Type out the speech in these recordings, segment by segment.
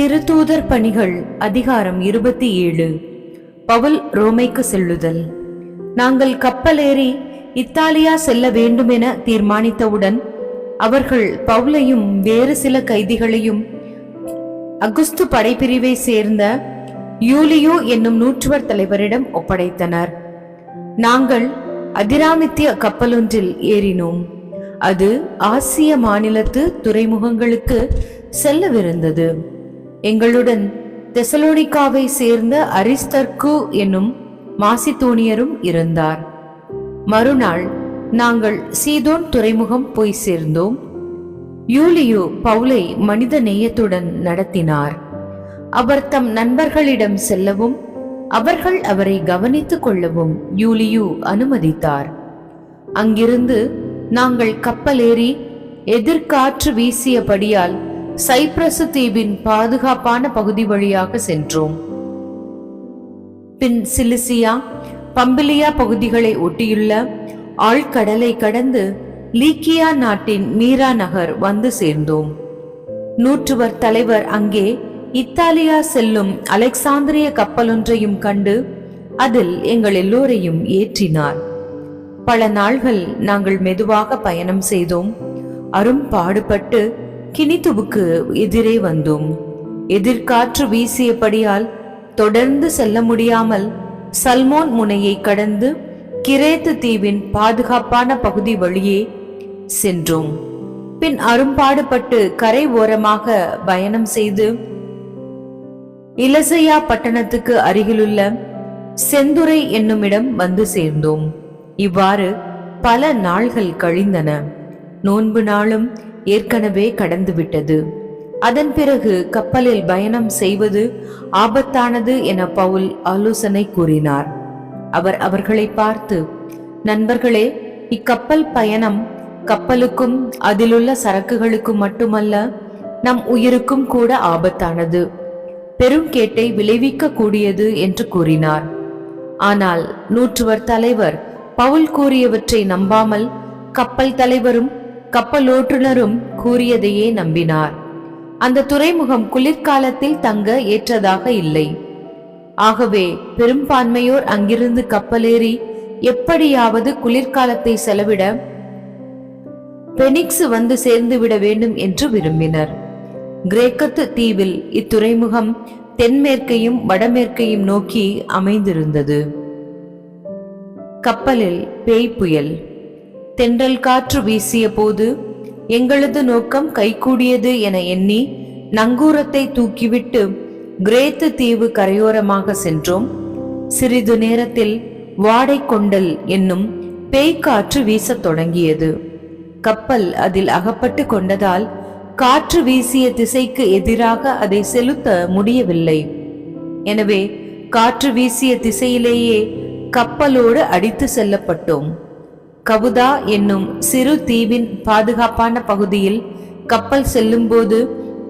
திருத்தூதர் பணிகள் அதிகாரம் இருபத்தி ஏழு. பவுல் ரோமைக்கு செல்லுதல். நாங்கள் கப்பலேறி இத்தாலியா செல்ல வேண்டுமென தீர்மானித்தவுடன் அவர்கள் பவுலையும் வேறு சில கைதிகளையும் அகுஸ்து படைப்பிரிவை சேர்ந்த யூலியோ என்னும் நூற்றுவர் தலைவரிடம் ஒப்படைத்தனர். நாங்கள் அதிராமித்திய கப்பலொன்றில் ஏறினோம். அது ஆசிய மாநிலத்து துறைமுகங்களுக்கு செல்லவிருந்தது. எங்களுடன் தெசலோனிக்காவை சேர்ந்த அரிஸ்தர்கு என்னும் மாசித்தோனியரும் இருந்தார். மறுநாள் நாங்கள் சீதோன் துறைமுகம் போய் சேர்ந்தோம். யூலியோ பவுலை மனித நேயத்துடன் நடத்தினார். அவர் தம் நண்பர்களிடம் செல்லவும் அவர்கள் அவரை கவனித்துக் கொள்ளவும் யூலியு அனுமதித்தார். அங்கிருந்து நாங்கள் கப்பலேறி எதிர்காற்று வீசியபடியால் சைப்ரசு தீவின் பாதுகாப்பான பகுதி வழியாக சென்றோம். பின் சிலிசியா பம்பிலியா பகுதிகளை ஒட்டியுள்ள ஆழ்கடலை கடந்து லீக்கியா நாட்டின் மீரா நகர் வந்து சேர்ந்தோம். நூற்றுவர் தலைவர் அங்கே இத்தாலியா செல்லும் அலெக்சாந்திரிய கப்பலொன்றையும் கண்டு அதில் எங்கள் எல்லோரையும் ஏற்றினார். பல நாள்கள் நாங்கள் மெதுவாக பயணம் செய்தோம். அரும் பாடுபட்டு கினித்துவுக்கு எதிரே வந்தோம். எதிர்காற்று வீசியபடியால் தொடர்ந்து செல்ல முடியாமல் சல்மோன் முனையை கடந்து கிரேத்து தீவின் பாதுகாப்பான பகுதி வழியே சென்றோம். பின் அரும்பாடுபட்டு கரை ஓரமாக பயணம் செய்து இலசையா பட்டணத்துக்கு அருகிலுள்ள செந்துரை என்னுமிடம் வந்து சேர்ந்தோம். இவ்வாறு பல நாள்கள் கழிந்தன. நோன்பு நாளும் ஏற்கனவே கடந்துவிட்டது. அதன் பிறகு கப்பலில் பயணம் செய்வது ஆபத்தானது என பவுல் ஆலோசனை கூறினார். அவர் அவர்களை பார்த்து நண்பர்களே இக்கப்பல் பயணம் கப்பலுக்கும் அதிலுள்ள சரக்குகளுக்கும் மட்டுமல்ல நம் உயிருக்கும் கூட ஆபத்தானது. பெரும் கேட்டை விளைவிக்க கூடியது என்று கூறினார். ஆனால் நூற்றுவர் தலைவர் பவுல் கூறியவற்றை நம்பாமல் கப்பல் தலைவரும் கப்பலோட்டுநரும் கூறியதையே நம்பினார். அந்த துறைமுகம் குளிர்காலத்தில் தங்க ஏற்றதாக இல்லை. ஆகவே பெரும்பான்மையோர் அங்கிருந்து கப்பலேறி எப்படியாவது குளிர்காலத்தை செலவிட பெனிக்ஸ் வந்து சேர்ந்து விட வேண்டும் என்று விரும்பினர். கிரேக்கத்து தீவில் இத்துறைமுகம் தென்மேற்கையும் வடமேற்கையும் நோக்கி அமைந்திருந்தது. கப்பலில் பேய் புயல். தென்றல் காற்று வீசிய போது எங்களது நோக்கம் கைகூடியது என எண்ணி நங்கூரத்தை தூக்கிவிட்டு கிரேத்து தீவு கரையோரமாக சென்றோம். சிறிது நேரத்தில் வாடை கொண்டல் என்னும் பேய்க்காற்று வீசத் தொடங்கியது. கப்பல் அதில் அகப்பட்டு கொண்டதால் காற்று வீசிய திசைக்கு எதிராக அதை செலுத்த முடியவில்லை. எனவே காற்று வீசிய திசையிலேயே கப்பலோடு அடித்து செல்லப்பட்டோம். கவுதா என்னும் சிறு தீவின் பாதுகாப்பான பகுதியில் கப்பல் செல்லும்போது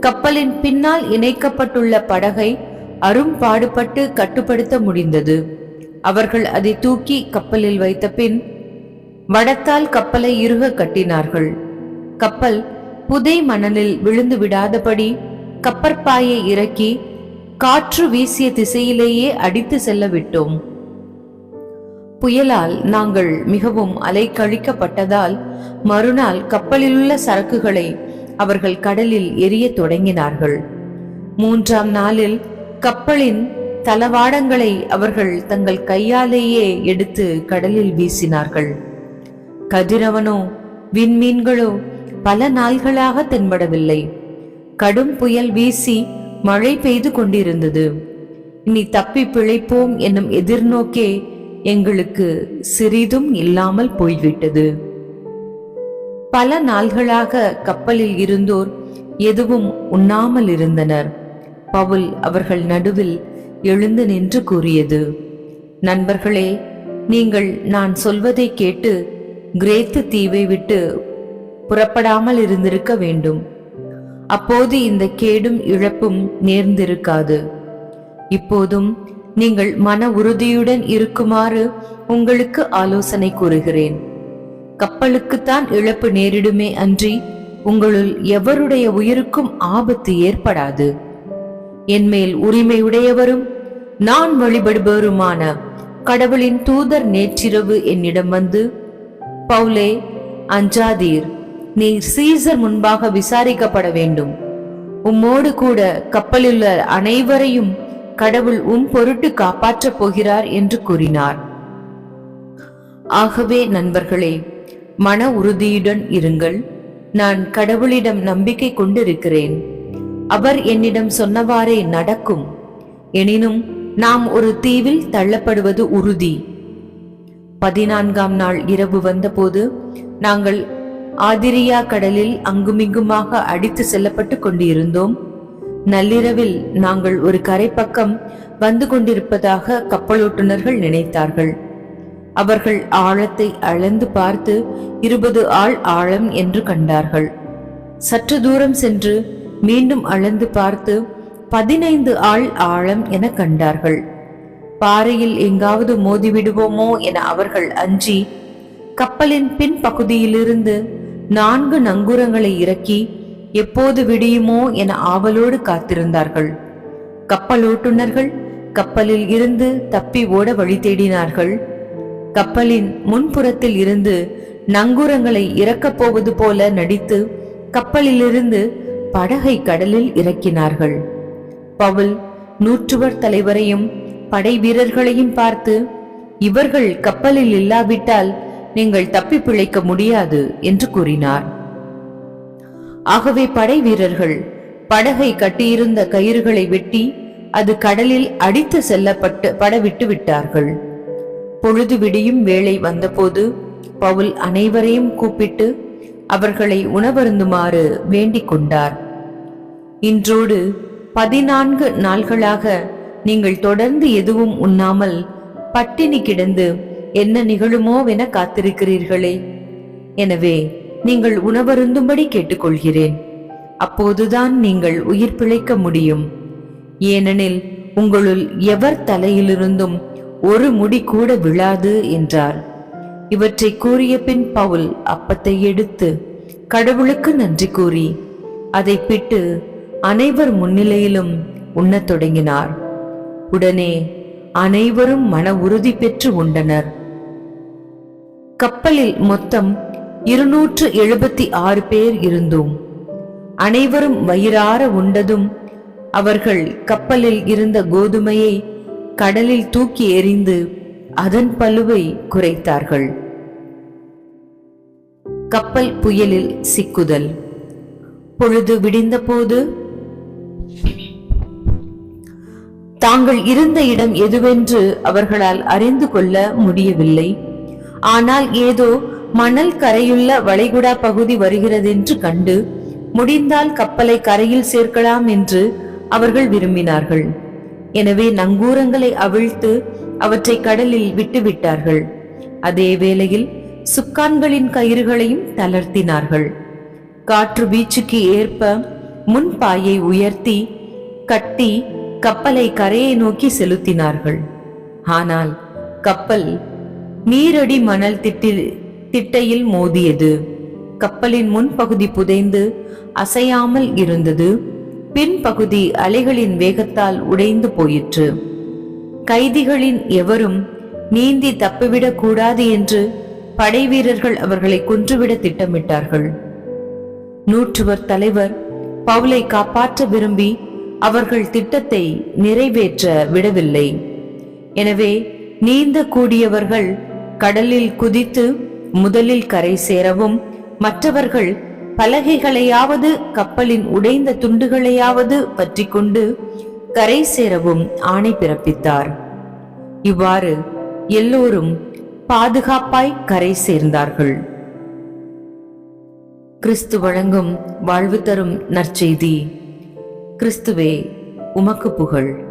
கப்பலின் பின்னால் இணைக்கப்பட்டுள்ள படகை அரும்பாடுபட்டு கட்டுப்படுத்த முடிந்தது. அவர்கள் அதை தூக்கி கப்பலில் வைத்த பின் வடத்தால் கப்பலை இறுக கட்டினார்கள். கப்பல் புதை மணலில் விழுந்து விடாதபடி கப்பற்பாயை இறக்கி காற்று வீசிய திசையிலேயே அடித்து செல்ல விட்டோம் புயலால் நாங்கள் மிகவும் அலைக்கழிக்கப்பட்டதால் மறுநாள் கப்பலிலுள்ள சரக்குகளை அவர்கள் கடலில் எரிய தொடங்கினார்கள். மூன்றாம் நாளில் கப்பலின் தளவாடங்களை அவர்கள் தங்கள் கையாலேயே எடுத்து கடலில் வீசினார்கள். கதிரவனோ விண்மீன்களோ பல நாள்களாக தென்படவில்லை. கடும் புயல் வீசி மழை பெய்து கொண்டிருந்தது. இனி தப்பி பிழைப்போம் என்னும் எதிர்நோக்கே எங்களுக்கு சிறிதும் இல்லாமல் போய்விட்டது. பல நாள்களாக கப்பலில் இருந்தோர் எதுவும் உண்ணாமல் இருந்தனர். பவுல் அவர்கள் நடுவில் எழுந்து நின்று கூறியது நண்பர்களே நீங்கள் நான் சொல்வதை கேட்டு கிரேத்து தீவை விட்டு புறப்படாமல் இருந்திருக்க வேண்டும். அப்போது இந்த கேடும் இழப்பும் நேர்ந்திருக்காது. இப்போதும் நீங்கள் மன உறுதியுடன் இருக்குமாறு உங்களுக்கு ஆலோசனை கூறுகிறேன். கப்பலுக்குத்தான் இழப்பு நேரிடுமே அன்றி உங்களுள் எவருடைய உயிருக்கும் ஆபத்து ஏற்படாது. என்மேல் உரிமையுடையவரும் நான் வழிபடுபவருமான கடவுளின் தூதர் நேற்றிரவு என்னிடம் வந்து பவுலே அஞ்சாதீர் நீர் சீசர் முன்பாக விசாரிக்கப்பட வேண்டும். உம்மோடு கூட கப்பலில் அனைவரையும் கடவுள் உம் பொருட்டு காப்பாற்றப் போகிறார் என்று கூறினார். ஆகவே நண்பர்களே மன உறுதியுடன் இருங்கள். நான் கடவுளிடம் நம்பிக்கை கொண்டிருக்கிறேன். அவர் என்னிடம் சொன்னவாறே நடக்கும். எனினும் நாம் ஒரு தீவில் தள்ளப்படுவது உறுதி. பதினான்காம் நாள் இரவு வந்தபோது நாங்கள் ஆதிரியா கடலில் அங்குமிங்குமாக அடித்து செல்லப்பட்டு கொண்டிருந்தோம். நள்ளிரவில் நாங்கள் ஒரு கரைப்பக்கம் வந்து கொண்டிருப்பதாக கப்பலோட்டுநர்கள் நினைத்தார்கள். அவர்கள் ஆழத்தை அளந்து பார்த்து இருபது ஆள் ஆழம் என்று கண்டார்கள். சற்று தூரம் சென்று மீண்டும் அளந்து பார்த்து பதினைந்து ஆள் ஆழம் என கண்டார்கள். பாறையில் எங்காவது மோதிவிடுவோமோ என அவர்கள் அஞ்சி கப்பலின் பின்பகுதியிலிருந்து நான்கு நங்கூரங்களை இறக்கி எப்போது விடியுமோ என ஆவலோடு காத்திருந்தார்கள். கப்பலோட்டுநர்கள் கப்பலில் இருந்து தப்பி ஓட வழி தேடினார்கள். கப்பலின் முன்புறத்தில் இருந்து நங்கூரங்களை இறக்கப் போவது போல நடித்து கப்பலிலிருந்து படகை கடலில் இறக்கினார்கள். பவுல் நூற்றுவர் தலைவரையும் படை வீரர்களையும் பார்த்து இவர்கள் கப்பலில் இல்லாவிட்டால் நீங்கள் தப்பி பிழைக்க முடியாது என்று கூறினார். ஆகவே படை வீரர்கள் படகை கட்டியிருந்த கயிறுகளை வெட்டி அது கடலில் அடித்து செல்லப்பட்டு படவிட்டு விட்டார்கள். பொழுது விடியும் வேளை வந்தபோது பவுல் அனைவரையும் கூப்பிட்டு அவர்களை உணவருந்துமாறு வேண்டிக் கொண்டார். இன்றோடு பதினான்கு நாள்களாக நீங்கள் தொடர்ந்து எதுவும் உண்ணாமல் பட்டினி கிடந்து என்ன நிகழுமோவென காத்திருக்கிறீர்களே. எனவே நீங்கள் உணவருந்தும்படி கேட்டுக்கொள்கிறேன். அப்போதுதான் நீங்கள் உயிர் பிழைக்க முடியும். ஏனெனில் உங்களுள் எவர் தலையிலிருந்தும் ஒரு முடி கூட விழாது என்றார். இவற்றை கூறிய பின் பவுல் அப்பத்தை எடுத்து கடவுளுக்கு நன்றி கூறி. அதை பிட்டு அனைவர் முன்னிலையிலும் உண்ணத் தொடங்கினார். உடனே அனைவரும் மன உறுதி பெற்று உண்டனர். கப்பலில் மொத்தம் இருநூற்று எழுபத்தி ஆறு பேர் இருந்தோம். அனைவரும் வயிறார உண்டதும் அவர்கள் கப்பலில் இருந்த கோதுமையை கடலில் தூக்கி எறிந்து அதன் பலுவை குறைத்தார்கள். கப்பல் புயலில் சிக்குதல். பொழுது விடிந்தபோது தாங்கள் இருந்த இடம் எதுவென்று அவர்களால் அறிந்து கொள்ள முடியவில்லை. ஆனால் ஏதோ மணல் கரையுள்ள வளைகுடா பகுதி வருகிறதென்று கண்டு முடிந்தால் கப்பலை கரையில் சேர்க்கலாம் என்று அவர்கள் விரும்பினார்கள். எனவே நங்கூரங்களை அவிழ்த்து அவற்றை கடலில் விட்டுவிட்டார்கள். அதே வேளையில் சுக்கான்களின் கயிறுகளையும் தளர்த்தினார்கள். காற்று வீச்சுக்கு ஏற்ப முன்பாயை உயர்த்தி கட்டி கப்பலை கரையை நோக்கி செலுத்தினார்கள். ஆனால் கப்பல் நீரடி மணல் திட்டில் திட்டையில் மோதியது. கப்பலின் முன்பகுதி புதைந்து அசையாமல் இருந்தது. பின்பகுதி அலைகளின் வேகத்தால் உடைந்து போயிற்று. கைதிகளின் எவரும் நீந்தி தப்பிவிடக் கூடாது என்று படை வீரர்கள் அவர்களை கொன்றுவிட திட்டமிட்டார்கள். நூற்றுவர் தலைவர் பவுலை காப்பாற்ற விரும்பி அவர்கள் திட்டத்தை நிறைவேற்ற விடவில்லை. எனவே நீந்த கூடியவர்கள் கடலில் குதித்து முதலில் கரை சேரவும். மற்றவர்கள் பலகைகளையாவது கப்பலின் உடைந்த துண்டுகளையாவது பற்றி கொண்டு கரை சேரவும் ஆணை பிறப்பித்தார். இவ்வாறு எல்லோரும் பாதுகாப்பாய் கரை சேர்ந்தார்கள். கிறிஸ்து வழங்கும் வாழ்வு தரும் நற்செய்தி. கிறிஸ்துவே உமக்கு புகழ்.